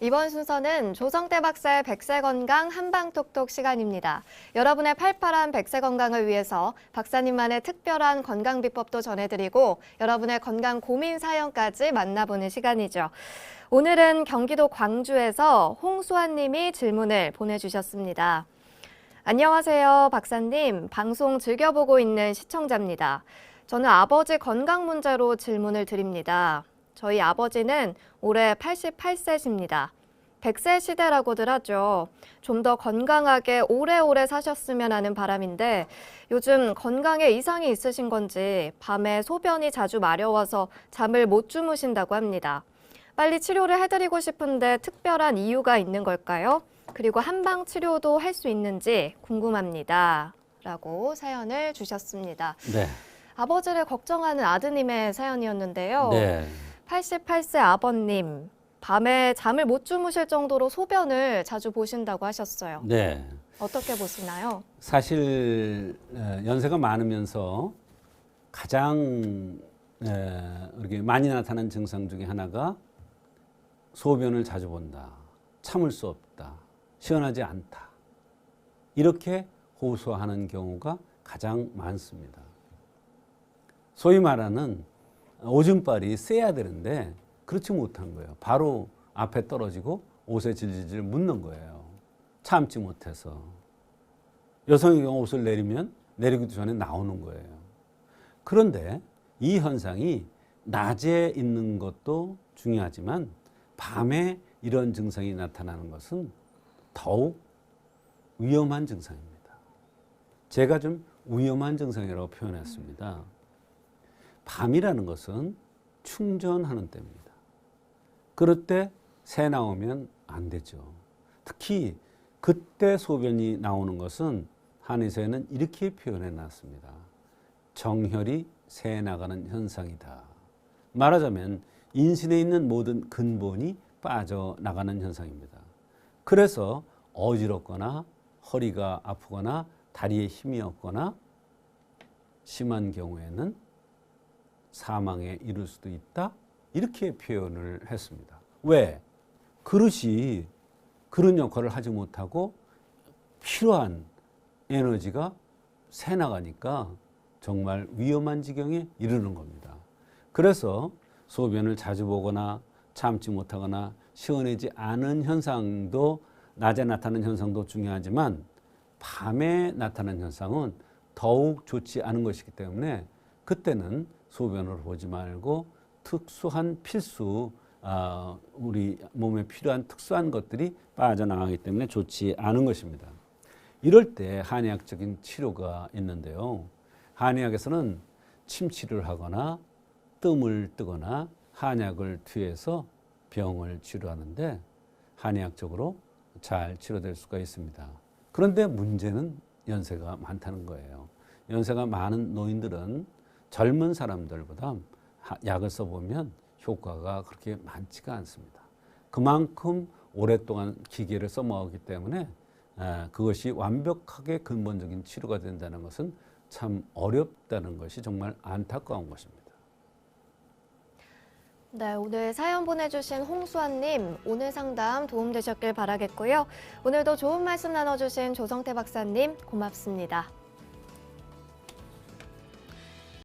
이번 순서는 조성태 박사의 백세 건강 한방톡톡 시간입니다. 여러분의 팔팔한 백세 건강을 위해서 박사님만의 특별한 건강 비법도 전해드리고 여러분의 건강 고민 사연까지 만나보는 시간이죠. 오늘은 경기도 광주에서 홍수환 님이 질문을 보내주셨습니다. 안녕하세요, 박사님. 방송 즐겨보고 있는 시청자입니다. 저는 아버지 건강 문제로 질문을 드립니다. 저희 아버지는 올해 88세십니다. 100세 시대라고들 하죠. 좀 더 건강하게 오래오래 사셨으면 하는 바람인데 요즘 건강에 이상이 있으신 건지 밤에 소변이 자주 마려워서 잠을 못 주무신다고 합니다. 빨리 치료를 해드리고 싶은데 특별한 이유가 있는 걸까요? 그리고 한방 치료도 할 수 있는지 궁금합니다. 라고 사연을 주셨습니다. 네. 아버지를 걱정하는 아드님의 사연이었는데요. 네. 88세 아버님, 밤에 잠을 못 주무실 정도로 소변을 자주 보신다고 하셨어요. 네. 어떻게 보시나요? 사실 에, 연세가 많으면서 가장 에, 이렇게 많이 나타나는 증상 중에 하나가 소변을 자주 본다. 참을 수 없다. 시원하지 않다. 이렇게 호소하는 경우가 가장 많습니다. 소위 말하는 오줌발이 세야 되는데 그렇지 못한 거예요. 바로 앞에 떨어지고 옷에 질질질 묻는 거예요. 참지 못해서. 여성의 경우 옷을 내리면 내리기도 전에 나오는 거예요. 그런데 이 현상이 낮에 있는 것도 중요하지만 밤에 이런 증상이 나타나는 것은 더욱 위험한 증상입니다. 제가 좀 위험한 증상이라고 표현했습니다. 밤이라는 것은 충전하는 때입니다. 그럴 때 새 나오면 안 되죠. 특히 그때 소변이 나오는 것은 한의사에는 이렇게 표현해 놨습니다. 정혈이 새 나가는 현상이다. 말하자면 인신에 있는 모든 근본이 빠져나가는 현상입니다. 그래서 어지럽거나 허리가 아프거나 다리에 힘이 없거나 심한 경우에는 사망에 이를 수도 있다. 이렇게 표현을 했습니다. 왜? 그릇이 그런 역할을 하지 못하고 필요한 에너지가 새 나가니까 정말 위험한 지경에 이르는 겁니다. 그래서 소변을 자주 보거나 참지 못하거나 시원하지 않은 현상도 낮에 나타나는 현상도 중요하지만 밤에 나타나는 현상은 더욱 좋지 않은 것이기 때문에 그때는 소변을 보지 말고 특수한 필수 아, 우리 몸에 필요한 특수한 것들이 빠져나가기 때문에 좋지 않은 것입니다. 이럴 때 한의학적인 치료가 있는데요. 한의학에서는 침치를 하거나 뜸을 뜨거나 한약을 투여해서 병을 치료하는데 한의학적으로 잘 치료될 수가 있습니다. 그런데 문제는 연세가 많다는 거예요. 연세가 많은 노인들은 젊은 사람들보다 하- 약을 써보면 효과가 그렇게 많지가 않습니다. 그만큼 오랫동안 기계를 써먹었기 때문에 아, 그것이 완벽하게 근본적인 치료가 된다는 것은 참 어렵다는 것이 정말 안타까운 것입니다. 네, 오늘 사연 보내주신 홍수환님, 오늘 상담 도움되셨길 바라겠고요. 오늘도 좋은 말씀 나눠주신 조성태 박사님, 고맙습니다.